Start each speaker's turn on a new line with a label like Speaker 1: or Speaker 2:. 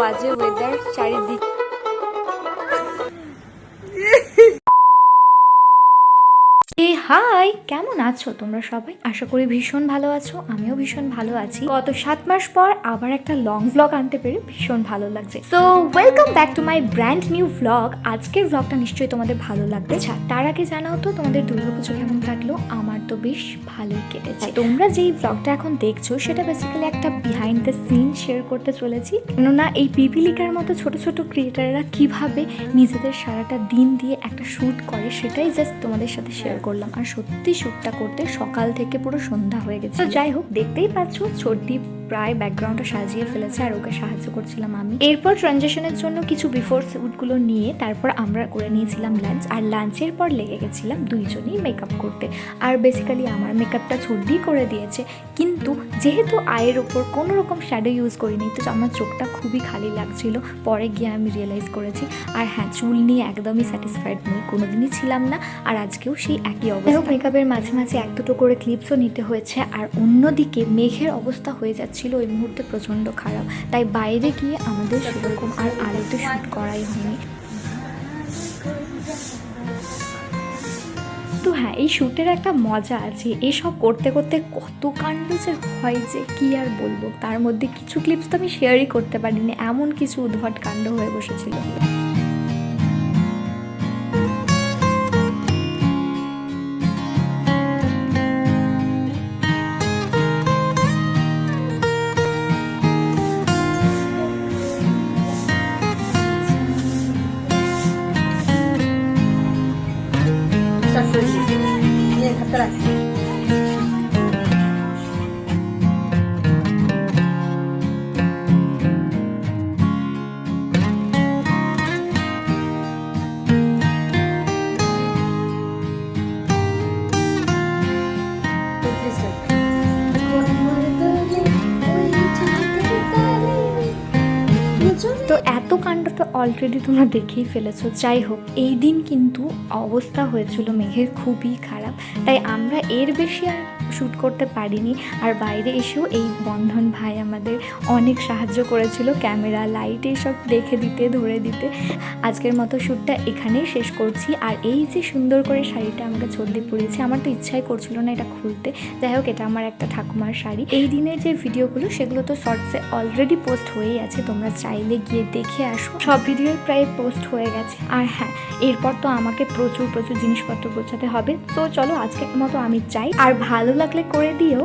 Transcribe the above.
Speaker 1: বাজে ওয়েদার চারিদিক হাই কেমন আছো তোমরা সবাই? আশা করি ভীষণ ভালো আছো আমিও ভীষণ ভালো আছি। গত সাত মাস পর আবার একটা লং ভ্লগ আনতে পেরে ভীষণ ভালো লাগছে। So welcome back to my brand new vlog আজকের ভ্লগটা নিশ্চয়ই তোমাদের ভালো লাগবে। আচ্ছা তার আগে জানাও তো তোমাদের দুর্গাপুজো কেমন কাটলো? আমার তো বেশ ভালোই কেটেছে। তোমরা যেই ভ্লগটা এখন দেখছ সেটা বেসিক্যালি একটা বিহাইন্ড দ্য সিন শেয়ার করতে চলেছি। কেননা এই পিপিলিকার মতো ছোট ছোট ক্রিয়েটাররা কীভাবে নিজেদের সারাটা দিন দিয়ে একটা শ্যুট করে সেটাই জাস্ট তোমাদের সাথে শেয়ার করলাম। আর সত্যি শ্যুটটা করতে সকাল থেকে পুরো সন্ধ্যা হয়ে গেছে। যাই হোক দেখতেই পাচ্ছ ছোট্টি প্রায় ব্যাকগ্রাউন্ডটা সাজিয়ে ফেলেছে আর ওকে সাহায্য করছিলাম আমি। এরপর ট্রানজেকশনের জন্য কিছু বিফোর শ্যুটগুলো নিয়ে তারপর আমরা করে নিয়েছিলাম লাঞ্চ আর লাঞ্চের পর লেগে গেছিলাম দুইজনই মেকআপ করতে। আর বেসিক্যালি আমার মেকআপটা ছর্দি করে দিয়েছে। কিন্তু যেহেতু আয়ের ওপর কোনো রকম শ্যাডো ইউজ করিনি, তো আমার চোখটা খুবই খালি লাগছিল। পরে গিয়ে আমি রিয়েলাইজ করেছি। আর হ্যাঁ চুল নিয়ে একদমই স্যাটিসফাইড নই। কোনোদিনই ছিলাম না। আর আজকেও সেই একই অবস্থা। মেকআপের মাঝে মাঝে এক দুটো করে ক্লিপসও নিতে হয়েছে। আর অন্যদিকে মেঘের অবস্থা হয়ে যাচ্ছিল ওই মুহূর্তে প্রচণ্ড খারাপ। তাই বাইরে গিয়ে আমাদের সেরকম আর আলোতে শ্যুট করাই হয়নি। তো হ্যাঁ এই শ্যুটের একটা মজা আছে। এসব করতে করতে কত কাণ্ড যে হয় যে কি আর বলব? তার মধ্যে কিছু ক্লিপস তো আমি শেয়ারই করতে পারিনি। এমন কিছু উদ্ভট কাণ্ড হয়ে বসেছিল। তো এত কাণ্ড তো অলরেডি তোমরা দেখেই ফেলেছো। যাই হোক এই দিন কিন্তু অবস্থা হয়েছিল মেঘের খুবই খারাপ। তাই আমরা এর বেশি আর শ্যুট করতে পারিনি। আর বাইরে এসেও এই বন্ধন ভাই আমাদের অনেক সাহায্য করেছিল ক্যামেরা লাইট এইসব দেখে দিতে, ধরে দিতে। আজকের মতো শ্যুটটা এখানেই শেষ করছি। আর এই যে সুন্দর করে শাড়িটা আমাকে ছর্দি পরিয়েছে, আমার তো ইচ্ছাই করছিল না এটা খুলতে। যাই হোক, এটা আমার একটা ঠাকুমার শাড়ি। এই দিনের যে ভিডিওগুলো, সেগুলো তো শর্টসে অলরেডি পোস্ট হয়েই আছে। তোমরা চাইলে গিয়ে দেখে আসো। সব ভিডিওই প্রায় পোস্ট হয়ে গেছে। আর হ্যাঁ এরপর তো আমাকে প্রচুর প্রচুর জিনিসপত্র গোছাতে হবে। তো চলো, আজকের মতো আমি চাই। আর ভালো লাগলে করে দিও।